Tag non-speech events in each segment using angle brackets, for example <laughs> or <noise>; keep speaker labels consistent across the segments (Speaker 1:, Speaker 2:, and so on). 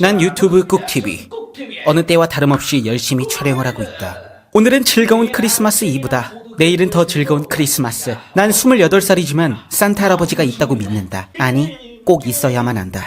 Speaker 1: 난 유튜브 꾹TV. 어느 때와 다름없이 열심히 촬영을 하고 있다. 오늘은 즐거운 크리스마스 이브다. 내일은 더 즐거운 크리스마스. 난 28살이지만 산타 할아버지가 있다고 믿는다. 아니, 꼭 있어야만 한다.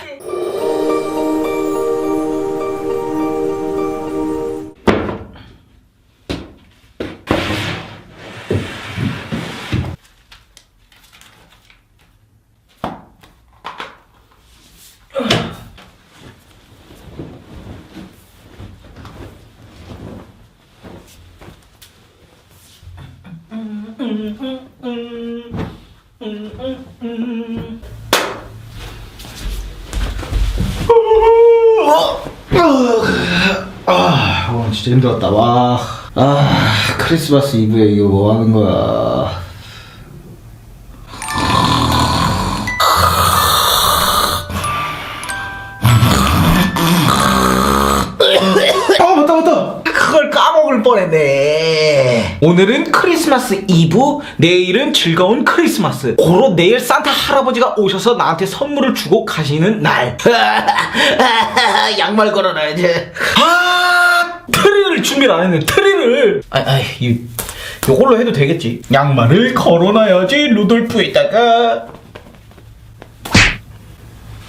Speaker 2: 아, 오늘 진짜 힘들었다. 와. 아, 크리스마스 이브에 이거 뭐 하는 거야. 아, 맞다, 맞다. 그걸 까먹을 뻔했네. 오늘은 크리스마스 이브, 내일은 즐거운 크리스마스. 고로 내일 산타 할아버지가 오셔서 나한테 선물을 주고 가시는 날. <laughs> 양말 걸어놔야지. 아, 트리를 준비를 안 했네. 트리를. 아, 아, 이 요걸로 해도 되겠지. 양말을 걸어놔야지. 루돌프에다가.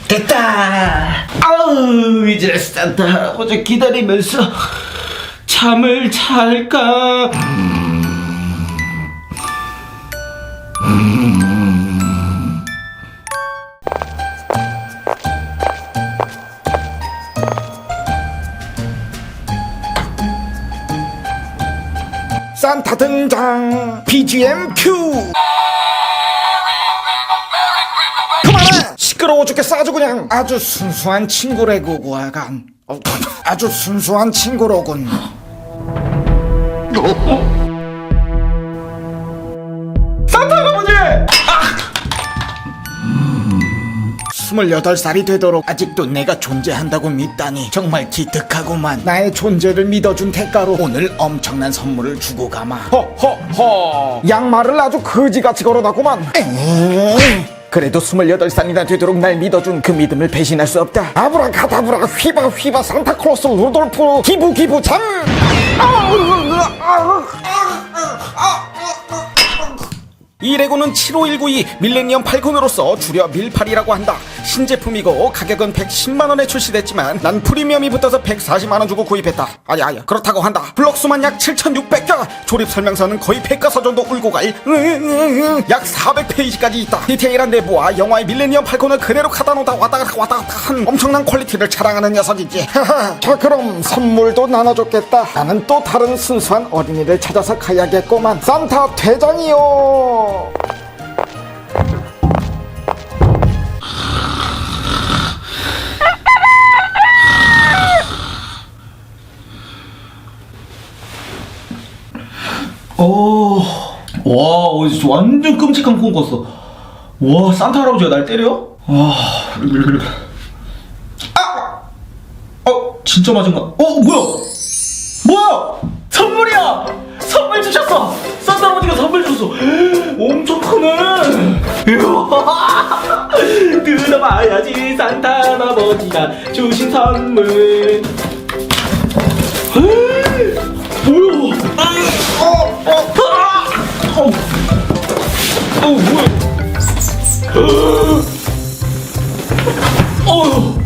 Speaker 2: 됐다. 아우 이제 산타 할아버지 기다리면서 잠을 잘까. 산타 등장 BGM 큐 그만해! 시끄러워 죽겠어 아주 그냥. 아주 순수한 친구래고 고아간 어, 아주 순수한 친구로군 28살이 되도록 아직도 내가 존재한다고 믿다니 정말 기특하고만. 나의 존재를 믿어준 대가로 오늘 엄청난 선물을 주고 가마. 허허허. 양말을 아주 거지같이 걸어놨구만. 그래도 28살이나 되도록 날 믿어준 그 믿음을 배신할 수 없다. 아브라카다브라 휘바 휘바 산타클로스 루돌프 기부 기부 참이 레고는 75192 밀레니엄 팔콘으로서 줄여 밀팔이라고 한다. 신제품이고 가격은 110만원에 출시됐지만 난 프리미엄이 붙어서 140만원 주고 구입했다. 아니 아니 그렇다고 한다. 블럭 수만 약 7600개 조립 설명서는 거의 백과서 정도 울고 갈 약 400페이지까지 있다. 디테일한 내부와 영화의 밀레니엄 팔콘을 그대로 갖다 놓다 왔다 갔다 왔다 갔다 한 엄청난 퀄리티를 자랑하는 녀석이지. 자 그럼 선물도 나눠줬겠다. 나는 또 다른 순수한 어린이를 찾아서 가야겠구만. 산타 대장이요. 오, 와, 어, 진짜 완전 끔찍한 꿈 꿨어. 와, 산타 할아버지가 날 때려? 와, 아! 어, 진짜 맞은 거? 어, 뭐야? 뭐야? 선물이야! 선물 주셨어! 산타 할아버지가 선물 줬어! <gasps> 엄청 크네! <laughs> 이야, 뜯어봐야지 산타 할아버지가 주신 선물 <gasps> 뭐야? 어, 뭐야? 어,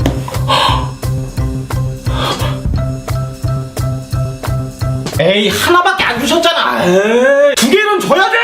Speaker 2: 에이 하나밖에 안 주셨잖아. 에이, 두 개는 줘야 돼.